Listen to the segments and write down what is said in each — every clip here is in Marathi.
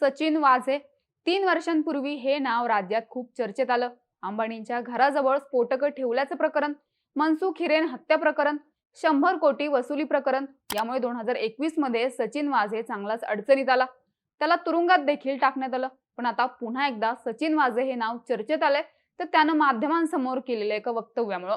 सचिन वाझे. तीन वर्षांपूर्वी हे नाव राज्यात खूप चर्चेत आलं. अंबानींच्या घराजवळ स्फोटकं ठेवल्याचं प्रकरण मनसुख हिरेन हत्या प्रकरण शंभर कोटी वसुली प्रकरण यामुळे दोन हजार एकवीसमध्ये सचिन वाझे चांगलाच अडचणीत आला. त्याला तुरुंगात देखील टाकण्यात आलं. पण आता पुन्हा एकदा सचिन वाझे हे नाव चर्चेत आलंय तर त्यानं माध्यमांसमोर केलेल्या एका वक्तव्यामुळं.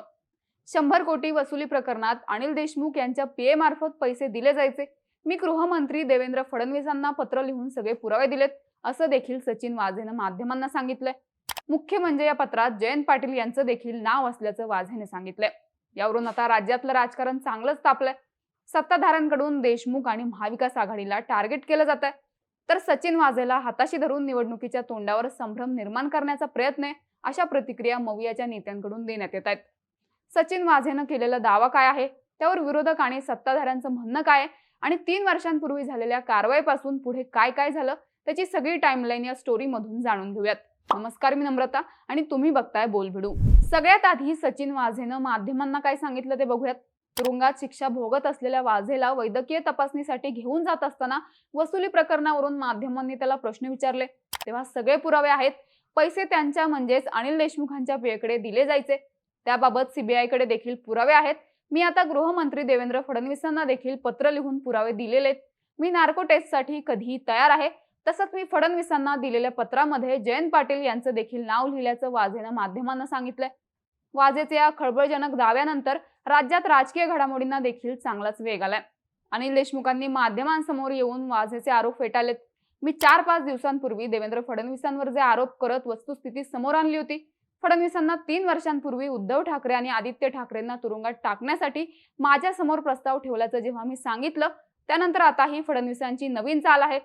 शंभर कोटी वसुली प्रकरणात अनिल देशमुख यांच्या पीए मार्फत पैसे दिले जायचे. मी गृहमंत्री देवेंद्र फडणवीसांना पत्र लिहून सगळे पुरावे दिलेत असं देखील सचिन वाझेनं माध्यमांना सांगितलंय. मुख्य म्हणजे या पत्रात जयंत पाटील यांचं देखील नाव असल्याचं वाझेने सांगितलंय. यावरून आता राज्यातलं राजकारण चांगलंच तापलंय. सत्ताधाऱ्यांकडून देशमुख आणि महाविकास आघाडीला टार्गेट केलं जात आहे तर सचिन वाझेला हाताशी धरून निवडणुकीच्या तोंडावर संभ्रम निर्माण करण्याचा प्रयत्न आहे अशा प्रतिक्रिया मवियाच्या नेत्यांकडून देण्यात येत आहेत. सचिन वाझेनं केलेला दावा काय आहे? त्यावर विरोधक आणि सत्ताधाऱ्यांचं म्हणणं काय आहे? आणि तीन वर्षांपूर्वी झालेल्या कारवाईपासून पुढे काय काय झालं त्याची सगळी टाइमलाईन या स्टोरीमधून जाणून घेऊयात. नमस्कार मी नम्रता आणि तुम्ही बघताय बोलभिडू सगळ्यात आधी सचिन वाझेनं माध्यमांना काय सांगितलं ते बघूयात. तुरुंगात शिक्षा भोगत असलेल्या वाझेला वैद्यकीय तपासणीसाठी घेऊन जात असताना वसुली प्रकरणावरून माध्यमांनी त्याला प्रश्न विचारले. तेव्हा सगळे पुरावे आहेत. पैसे त्यांच्या म्हणजेच अनिल देशमुखांच्या पेकडे दिले जायचे. त्याबाबत सीबीआयकडे देखील पुरावे आहेत. मी आता गृहमंत्री देवेंद्र फडणवीसांना देखील पत्र लिहून पुरावे दिलेले मी नार्को टेस्टसाठी कधीही तयार आहे. तसंच मी फडणवीसांना दिलेल्या पत्रामध्ये जयंत पाटील यांचं देखील नाव लिहिल्याचं वाझेनं माध्यमांना सांगितलंय. वाझेचे या खळबळजनक दाव्यानंतर राज्यात राजकीय घडामोडींना देखील चांगलाच वेग आलाय. अनिल देशमुखांनी माध्यमांसमोर येऊन वाझेचे आरोप फेटाळलेत. मी चार पाच दिवसांपूर्वी देवेंद्र फडणवीसांवर जे आरोप करत वस्तुस्थिती समोर आणली होती. फडणवीसांना तीन वर्षांपूर्वी उद्धव ठाकरे आणि आदित्य ठाकरेंना तुरुंगात टाकण्यासाठी माझ्यासमोर प्रस्ताव ठेवल्याचं जेव्हा मी सांगितलं त्यानंतर आताही फडणवीसांची नवीन चाल आहे.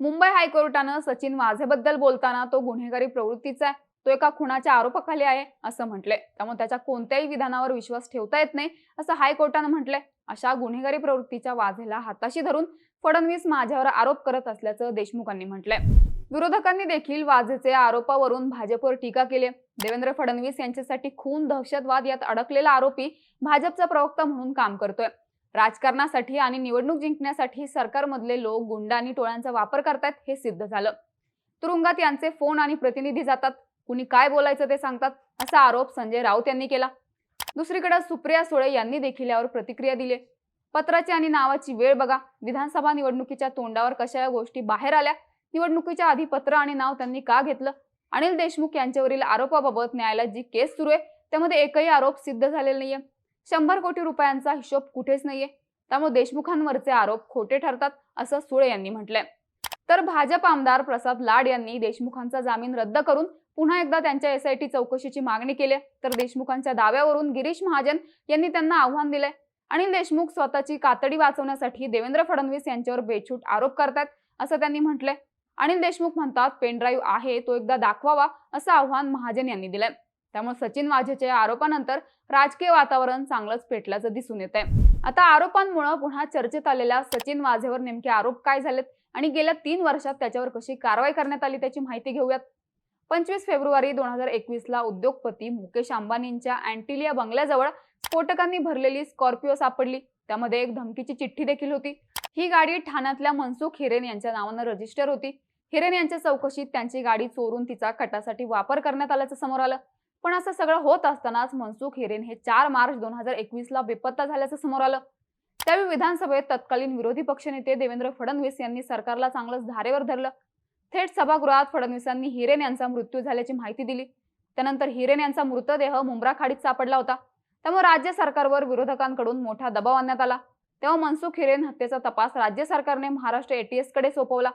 मुंबई हायकोर्टानं सचिन वाझेबद्दल बोलताना तो गुन्हेगारी प्रवृत्तीचा आहे. तो एका खुणाच्या आरोपाखाली आहे असं म्हटलंय. त्यामुळे त्याच्या कोणत्याही विधानावर विश्वास ठेवता येत नाही असं हायकोर्टानं म्हटलंय. अशा गुन्हेगारी प्रवृत्तीच्या वाझेला हाताशी धरून फडणवीस माझ्यावर आरोप करत असल्याचं देशमुखांनी म्हटलंय. विरोधकांनी देखील वाझेचे आरोपावरून भाजपवर टीका केली देवेंद्र फडणवीस यांच्यासाठी खून दहशतवाद यात अडकलेला आरोपी भाजपचा प्रवक्ता म्हणून काम करतोय. राजकारणासाठी आणि निवडणूक जिंकण्यासाठी सरकारमधले लोक गुंड आणि टोळ्यांचा वापर करतात हे सिद्ध झालं. तुरुंगात यांचे फोन आणि प्रतिनिधी जातात. कुणी काय बोलायचं ते सांगतात असा आरोप संजय राऊत यांनी केला. दुसरीकडे सुप्रिया सुळे यांनी देखील यावर प्रतिक्रिया दिली पत्राची आणि नावाची वेळ बघा. विधानसभा निवडणुकीच्या तोंडावर कशा या गोष्टी बाहेर आल्या? निवडणुकीच्या आधी पत्र आणि नाव त्यांनी का घेतलं? अनिल देशमुख यांच्यावरील आरोपाबाबत न्यायालयात जी केस सुरू आहे त्यामध्ये एकही आरोप सिद्ध झालेला नाहीये. शंभर कोटी रुपयांचा हिशोब कुठेच नाहीये. त्यामुळे देशमुखांवरचे आरोप खोटे ठरतात असं सुळे यांनी म्हटलंय. तर भाजप आमदार प्रसाद लाड यांनी देशमुखांचा जामीन रद्द करून पुन्हा एकदा त्यांच्या एसआयटी चौकशीची मागणी केली तर देशमुखांच्या दाव्यावरून गिरीश महाजन यांनी त्यांना आव्हान दिलंय. अनिल देशमुख स्वतःची कातडी वाचवण्यासाठी देवेंद्र फडणवीस यांच्यावर बेछूट आरोप करतात असं त्यांनी म्हटलंय. अनिल देशमुख म्हणतात पेनड्राईव्ह आहे तो एकदा दाखवावा असं आव्हान महाजन यांनी दिलंय. त्यामुळे सचिन वाझेच्या आरोपानंतर राजकीय वातावरण चांगलंच पेटल्याचं दिसून येत आहे आता आरोपांमुळे पुन्हा चर्चेत आलेल्या सचिन वाझेवर नेमके आरोप काय झालेत आणि गेल्या तीन वर्षात त्याच्यावर कशी कारवाई करण्यात आली त्याची माहिती घेऊयात. पंचवीस फेब्रुवारी दोन हजार एकवीसला उद्योगपती मुकेश अंबानींच्या अँटिलिया बंगल्याजवळ स्फोटकांनी भरलेली स्कॉर्पिओ सापडली. त्यामध्ये एक धमकीची चिठ्ठी देखील होती. ही गाडी ठाण्यातल्या मनसुख हिरेन यांच्या नावानं रजिस्टर होती. हिरेन यांच्या चौकशीत त्यांची गाडी चोरून तिचा कटासाठी वापर करण्यात आल्याचं समोर आलं. पण असं सगळं होत असतानाच मनसुख हिरेन हे चार मार्च दोन हजार एकवीस ला बेपत्ता झाल्याचं समोर आलं. त्यावेळी विधानसभेत तत्कालीन विरोधी पक्षनेते देवेंद्र फडणवीस यांनी सरकारला चांगलंच धारेवर धरलं. थेट सभागृहात फडणवीसांनी हिरेन यांचा मृत्यू झाल्याची माहिती दिली. त्यानंतर हिरेन यांचा मृतदेह मुंब्रा खाडीत सापडला होता. त्यामुळे राज्य सरकारवर विरोधकांकडून मोठा दबाव आणण्यात आला. तेव्हा मनसुख हिरेन हत्येचा तपास राज्य सरकारने महाराष्ट्र एटीएसकडे सोपवला.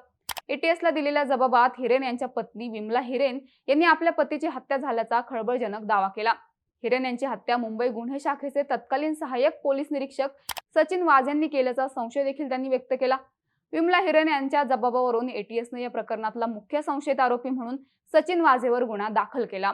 एटीएस ला दिलेल्या जबाबात हिरेन यांच्या पत्नी विमला हिरेन यांनी आपल्या पतीची हत्या झाल्याचा खळबळजनक दावा केला. हिरेन यांची हत्या मुंबई गुन्हे शाखेचे तत्कालीन सहाय्यक पोलीस निरीक्षक सचिन वाझ यांनी केल्याचा संशय देखील त्यांनी व्यक्त केला. विमला हिरेन यांच्या जबाबावरून एटीएसने या प्रकरणातला मुख्य संशयित आरोपी म्हणून सचिन वाझेवर गुन्हा दाखल केला.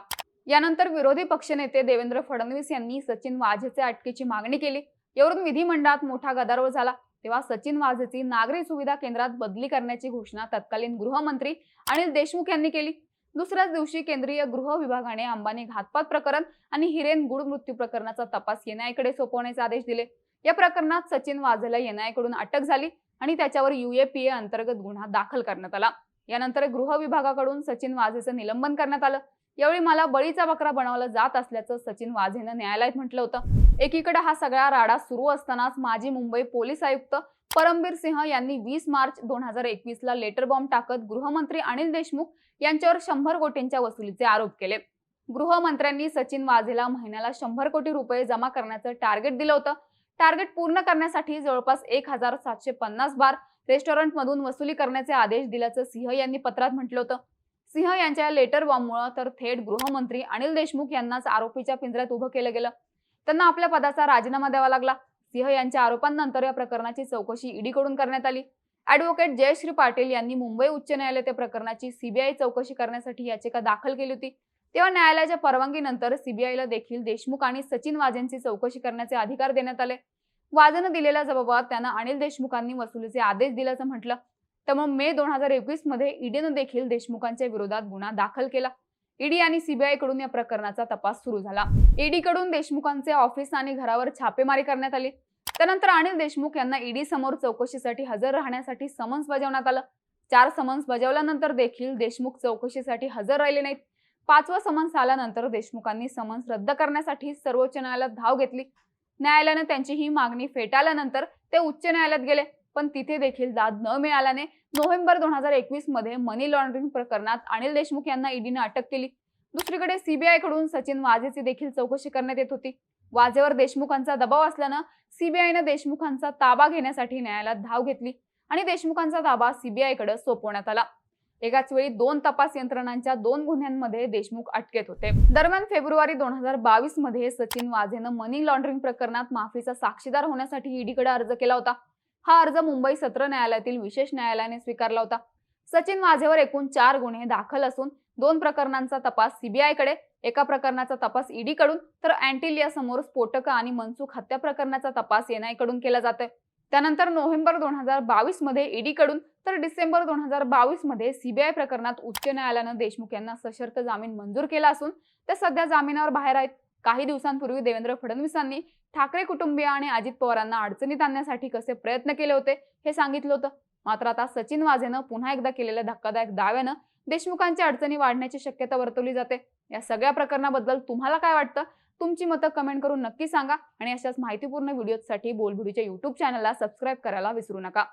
यानंतर विरोधी पक्षनेते देवेंद्र फडणवीस यांनी सचिन वाझेचे अटकेची मागणी केली. यावरून विधिमंडळात मोठा गदारोळ झाला. तेव्हा सचिन वाझेची नागरी सुविधा केंद्रात बदली करण्याची घोषणा तत्कालीन गृहमंत्री अनिल देशमुख यांनी केली. दुसऱ्याच दिवशी केंद्रीय गृह विभागाने अंबानी घातपात प्रकरण आणि हिरेन गुड मृत्यू प्रकरणाचा तपास एनआयकडे सोपवण्याचे आदेश दिले. या प्रकरणात सचिन वाझेला एनआयकडून अटक झाली आणि त्याच्यावर युएपीए अंतर्गत गुन्हा दाखल करण्यात आला. यानंतर गृह विभागाकडून सचिन वाझेचं निलंबन करण्यात आलं. यावेळी मला बळीचा बकरा बनवला जात असल्याचं सचिन वाझेनं न्यायालयात म्हटलं होतं. एकीकडे हा सगळा राडा सुरू असतानाच माजी मुंबई पोलीस आयुक्त परमबीर सिंह यांनी वीस मार्च दोन हजार एकवीस ला लेटर बॉम्ब टाकत गृहमंत्री अनिल देशमुख यांच्यावर शंभर कोटींच्या वसुलीचे आरोप केले. गृहमंत्र्यांनी सचिन वाझेला महिन्याला शंभर कोटी रुपये जमा करण्याचं टार्गेट दिलं होतं. टार्गेट पूर्ण करण्यासाठी जवळपास एक हजार सातशे पन्नास बार रेस्टॉरंटमधून वसुली करण्याचे आदेश दिल्याचं सिंह यांनी पत्रात म्हटलं होतं. सिंह यांच्या लेटर बॉम्बमुळे तर थेट गृहमंत्री अनिल देशमुख यांनाच आरोपीच्या पिंजऱ्यात उभं केलं गेलं. त्यांना आपल्या पदाचा राजीनामा द्यावा लागला. सिंह यांच्या आरोपांनंतर या प्रकरणाची चौकशी ईडीकडून करण्यात आली. ऍडव्होकेट जयश्री पाटील यांनी मुंबई उच्च न्यायालयात या प्रकरणाची सीबीआय चौकशी करण्यासाठी याचिका दाखल केली होती. तेव्हा न्यायालयाच्या परवानगीनंतर सीबीआयला देखील देशमुख आणि सचिन वाजेंची चौकशी करण्याचे अधिकार देण्यात आले. वाजेनं दिलेल्या जबाबात त्यांना अनिल देशमुखांनी वसुलीचे आदेश दिल्याचं म्हटलं. त्यामुळे मे दोन हजार एकवीसमध्ये ईडीनं देखील देशमुखांच्या विरोधात गुन्हा दाखल केला. ईडी आणि सीबीआयकडून या प्रकरणाचा तपास सुरू झाला. ईडी कडून देशमुखांचे ऑफिस आणि घरावर छापेमारी करण्यात आली. त्यानंतर अनिल देशमुख यांना ईडी समोर चौकशीसाठी हजर राहण्यासाठी समन्स बजावण्यात आलं. चार समन्स बजावल्यानंतर देखील देशमुख चौकशीसाठी हजर राहिले नाहीत. पाचवा समन्स आल्यानंतर देशमुखांनी समन्स रद्द करण्यासाठी सर्वोच्च न्यायालयात धाव घेतली. न्यायालयाने त्यांची ही मागणी फेटाळल्यानंतर ते उच्च न्यायालयात गेले. पण तिथे देखील दाद न मिळाल्याने नोव्हेंबर दोन हजार एकवीसमध्ये मनी लॉन्ड्रिंग प्रकरणात अनिल देशमुख यांना ईडीने अटक केली. दुसरीकडे सीबीआयकडून सचिन वाझेची देखील चौकशी करण्यात येत होती. वाझेवर देशमुखांचा दबाव असल्यानं सीबीआयनं देशमुखांचा ताबा घेण्यासाठी न्यायालयात धाव घेतली आणि देशमुखांचा ताबा सीबीआयकडे सोपवण्यात आला. एकाच वेळी दोन तपास यंत्रणांच्या दोन गुन्ह्यांमध्ये देशमुख अटकेत होते. दरम्यान फेब्रुवारी दोन हजार बावीसमध्ये सचिन वाझेनं मनी लॉन्ड्रिंग प्रकरणात माफीचा साक्षीदार होण्यासाठी ईडीकडे अर्ज केला होता. हा अर्ज मुंबई सत्र न्यायालयातील विशेष न्यायालयाने स्वीकारला होता. सचिन वाझेवर एकूण चार गुन्हे दाखल असून दोन प्रकरणांचा तपास सीबीआयकडे एका प्रकरणाचा तपास ईडीकडून तर अँटिलिया समोर स्फोटक आणि मनसुख हत्या प्रकरणाचा तपास एनआयकडून केला जातोय. त्यानंतर नोव्हेंबर दोन हजार बावीसमध्ये ईडीकडून तर डिसेंबर दोन हजार बावीसमध्ये सीबीआय प्रकरणात उच्च न्यायालयानं देशमुख यांना सशर्त जामीन मंजूर केला असून ते सध्या जामिनावर बाहेर आहेत. काही दिवसांपूर्वी देवेंद्र फडणवीसांनी ठाकरे कुटुंबीय आणि अजित पवारांना अडचणीत आणण्यासाठी कसे प्रयत्न केले होते हे सांगितलं होतं. मात्र आता सचिन वाझेनं पुन्हा एकदा केलेल्या धक्कादायक दाव्यानं देशमुखांच्या अडचणी वाढण्याची शक्यता वर्तवली जाते. या सगळ्या प्रकरणाबद्दल तुम्हाला काय वाटतं? तुमची मतं कमेंट करून नक्की सांगा आणि अशाच माहितीपूर्ण व्हिडिओसाठी बोलभिडीच्या युट्यूब चॅनलला सबस्क्राईब करायला विसरू नका.